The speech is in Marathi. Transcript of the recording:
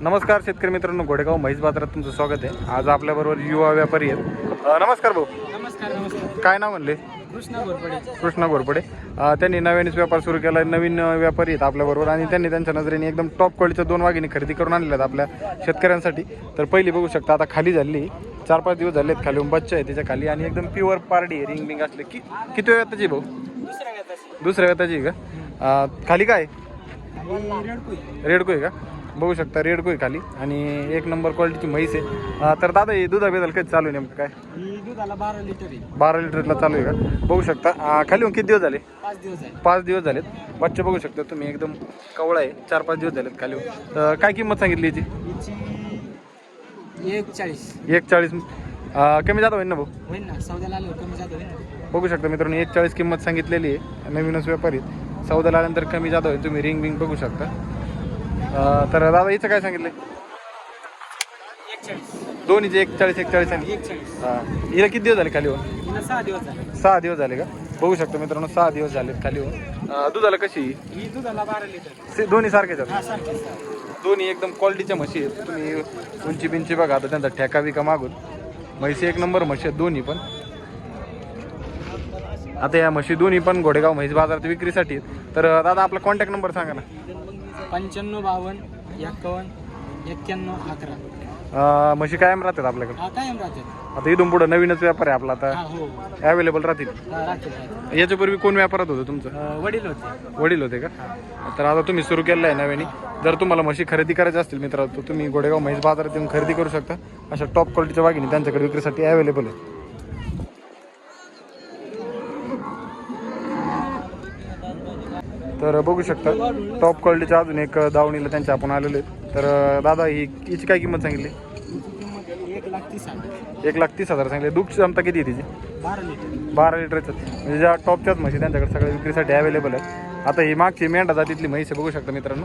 नमस्कार शेतकरी मित्रांनो घोडेगाव म्हैस बाजारात तुमचं स्वागत आहे. आज आपल्याबरोबर युवा व्यापारी आहेत. अ, नमस्कार भाऊ. नमस्कार नमस्कार. काय नाव म्हणले? कृष्णा घोरपडे. कृष्णा घोरपडे. अ, त्यांनी नव्यानेच व्यापार सुरू केला. आहे नवीन अ, व्यापारी आहेत आपल्याबरोबर आणि त्यांनी त्यांच्या नजरेने एकदम टॉप क्वालिटीच्या दोन वाघिणी खरेदी करून आणलेल्या आहेत आपल्या शेतकऱ्यांसाठी. तर पहिली बघू शकता आता खाली झाली. चार पाच दिवस झालेत खाली बच्चा आहे त्याच्याखाली आणि एकदम प्युअर पारडी रिंग बिंग असले. की किती वेळ त्याची भाऊ? दुसऱ्या वेताची आहे का? अ, खाली काय? रेडको आहे का? बघू शकता रेडको आहे खाली. आणि एक नंबर क्वालिटीची म्हैस आहे. अं, तर दादा हे दुधाबद्दल काही चालू आहे नेमकं काय? ही दुधाला बारा लिटर आहे. बारा लिटरला चालू आहे का? बघू शकता. अं, खाली येऊन किती दिवस झाले? पाच दिवस आहे. पाच दिवस झालेत. बच्चे बघू शकता तुम्ही एकदम कवळा आहे. चार पाच दिवस झालेत खाली येऊन. काय किंमत सांगितली याची? हिची एक चाळीस एक चाळीस अं, कमी जाता होईल ना भाऊ? होईल ना. सौद्याला आलो कमी जात होईल ना. बघू शकता मित्रांनो एक चाळीस किंमत सांगितलेली आहे. नवीनच व्यापारी चौदाला आल्यानंतर कमी जाता होईल. तुम्ही रिंग बिंग बघू शकता. तर दादा हिचं काय सांगितलं दोन्हीचे एक चाळीस एक चाळीस चाळीस हां. हिला किती दिवस झाले खाली हिला सहा दिवस झाले. सहा दिवस झाले का? बघू शकता मित्रांनो सहा दिवस झालेत खाली होऊन दुधाला कशी? ही दुधाला बारा लिटर. से- दोन्ही सारखेच हा दोन्ही एकदम क्वालिटीच्या म्हशी आहेत. तुम्ही उंची बिंची बघा आता त्यांचा ठेका बिका मागून. म्हशी एक नंबर म्हशी आहेत दोन्ही पण. आता या म्हशी दोन्ही पण घोडेगाव म्हैस बाजारात विक्रीसाठी आहेत. तर दादा आपला कॉन्टॅक्ट नंबर सांगा ना. पंच्याण्णव बावन्न एक्कावन्न एक्क्याण्णव अकरा. अं, म्हशी कायम राहतात आपल्याकडे? हा कायम राहते आता इथून पुढं नवीनच व्यापार आहे आपला हा आता हो. अवेलेबल राहतील. हा, राहते राहते याच्यापूर्वी कोण व्यापारात होतं तुमचं? अं, वडील होते. वडील होते का? तर आता तुम्ही सुरू केलेलं आहे नव्याने. जर तुम्हाला म्हशी खरेदी करायची असतील मित्रांनो तर तुम्ही गोडेगाव म्हैस बाजारात येऊन खरेदी करू शकता. अशा टॉप क्वालिटीच्या वाघिणी त्यांच्याकडे विक्रीसाठी अवेलेबल आहे तर बघू शकता. टॉप क्वालिटीच्या अजून एक दावणीला त्यांच्या आपण आलेलो आहेत. तर दादा ही हिची काय किंमत सांगितली? एक लाख तीस हजार एक लाख तीस हजार सांगितले. दूध क्षमता किती आहे तिची? बारा लिटर. बारा लिटरचं. म्हणजे ज्या टॉपच्याच म्हशी त्यांच्याकडे सगळ्या विक्रीसाठी अवेलेबल आहे आता ही मागची मेंढा जातीतली म्हैस आहे बघू शकता मित्रांनो.